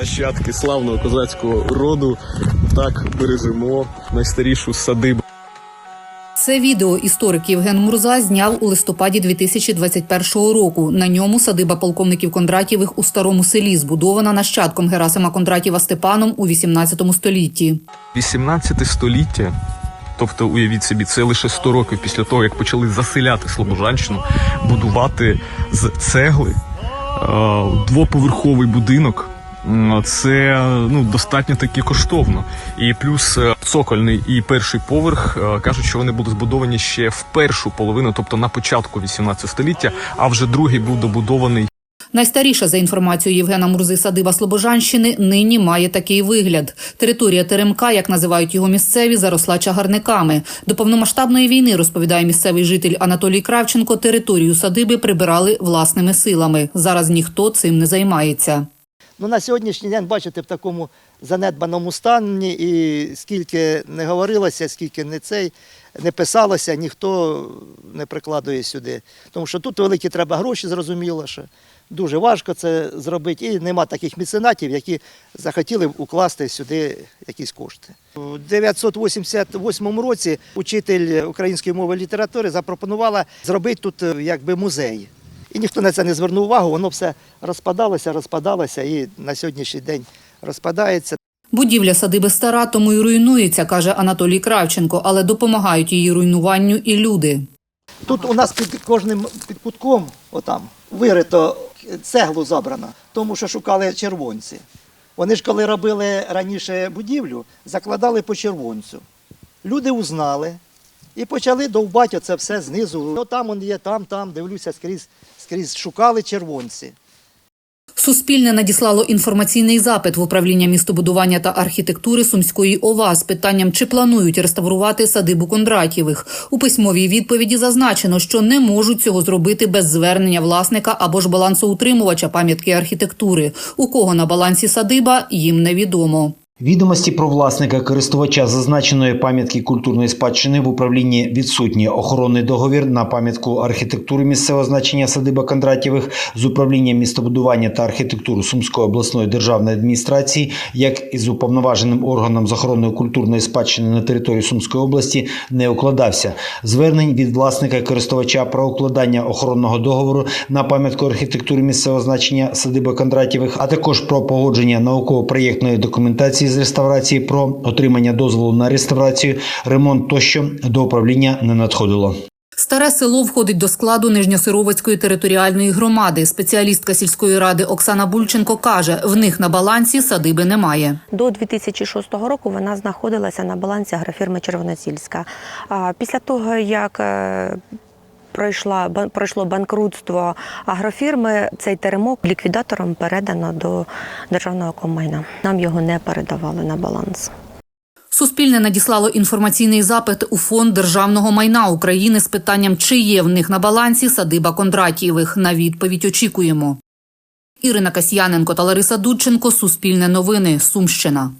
нащадки славного козацького роду так бережемо найстарішу садибу. Це відео історик Євген Мурза зняв у листопаді 2021 року. На ньому садиба полковників Кондратєвих у старому селі, збудована нащадком Герасима Кондратєва Степаном у 18 столітті. 18 століття, тобто уявіть собі, це лише 100 років після того, як почали заселяти Слобожанщину, будувати з цегли е, двоповерховий будинок. Це ну достатньо таки коштовно. І плюс е, цокольний і перший поверх е, кажуть, що вони були збудовані ще в першу половину, тобто на початку 18 століття, а вже другий був добудований Найстаріша за інформацією Євгена Мурзи садиба Слобожанщини нині має такий вигляд. Територія Теремка, як називають його місцеві, заросла чагарниками. До повномасштабної війни, розповідає місцевий житель Анатолій Кравченко, територію садиби прибирали власними силами. Зараз ніхто цим не займається. Ну, на сьогоднішній день, бачите, в такому занедбаному стані, і скільки не говорилося, скільки не цей, не писалося, ніхто не прикладує сюди. Тому що тут великі треба гроші, зрозуміло, що дуже важко це зробити. І нема таких меценатів, які захотіли б укласти сюди якісь кошти. У 988 році учитель української мови і літератури запропонувала зробити тут е, якби музей. І ніхто на це не звернув увагу, воно все розпадалося, розпадалося і на сьогоднішній день розпадається. Будівля садиби стара, тому й руйнується, каже Анатолій Кравченко, але допомагають її руйнуванню і люди. Тут у нас під кожним під кутком, отам, вирито цеглу забрано, тому що шукали червонці. Вони ж коли робили раніше будівлю, закладали по червонцю. Люди узнали і почали довбати оце все знизу. Ну, там он є, там, там, дивлюся, скрізь, скрізь шукали червонці. Суспільне надіслало інформаційний запит в управління містобудування та архітектури Сумської ОВА з питанням, чи планують реставрувати садибу Кондратєвих. У письмовій відповіді зазначено, що не можуть цього зробити без звернення власника або ж балансоутримувача пам'ятки архітектури. У кого на балансі садиба, їм невідомо. Відомості про власника користувача зазначеної пам'ятки культурної спадщини в управлінні відсутні. Охоронний договір на пам'ятку архітектури місцевого значення садиба Кондратєвих з управлінням містобудування та архітектури Сумської обласної державної адміністрації, як і з уповноваженим органом з охорони культурної спадщини на території Сумської області, не укладався. Звернень від власника користувача про укладання охоронного договору на пам'ятку архітектури місцевого значення садиба Кондратєвих, а також про погодження науково-проєктної документації з реставрації, про отримання дозволу на реставрацію, ремонт тощо до управління не надходило. Старе село входить до складу Нижньосировицької територіальної громади. Спеціалістка сільської ради Оксана Бульченко каже, в них на балансі садиби немає. До 2006 року вона знаходилася на балансі агрофірми Червоносільська. А Після того, як е, пройшла пройшло банкрутство агрофірми, цей теремок ліквідатором передано до державного комайна. Нам його не передавали на баланс. Суспільне надіслало інформаційний запит у фонд державного майна України з питанням, чи є в них на балансі садиба Кондратієвих. На відповідь очікуємо. Ірина Касьяненко та Лариса Дудченко. Суспільне новини. Сумщина.